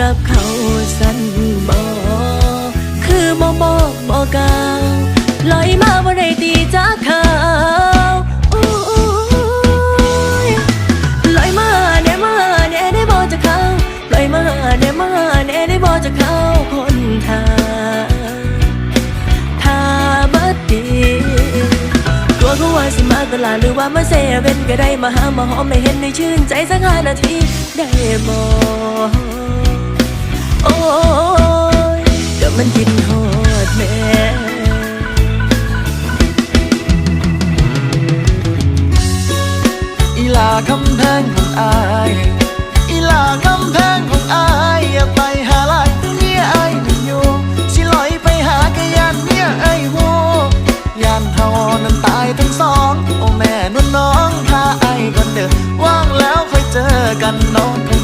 กับเขาสันบอคือบ่บอกบอกกล่าวลอยมาบ่ได้ตีจากเขาลอยมาแน่มาแน่ได้บอกจากเขาลอยมาแน่มาแน่ได้บอกจากเขาคนทางถ้าบัดดีกลัวเขาว่าสิมาตลาดหรือว่ามาเซเว่นก็ได้มาหามาหอมไม่เห็นในชื่นใจสักห้านาทีได้บ่ มันกินฮอดแม่อีลาคำแพงของอายอีลาคำแพงของอายอย่าไปหาลายเมียอายนั่นอยู่สิลอยไปหากะยานเมียไอายหูยานเฮานั้นตายทั้งสองโอ้แม่นุ่นน้องพาอายก่อนเด้อว่างแล้วค่อยเจอกันน้องคำแพง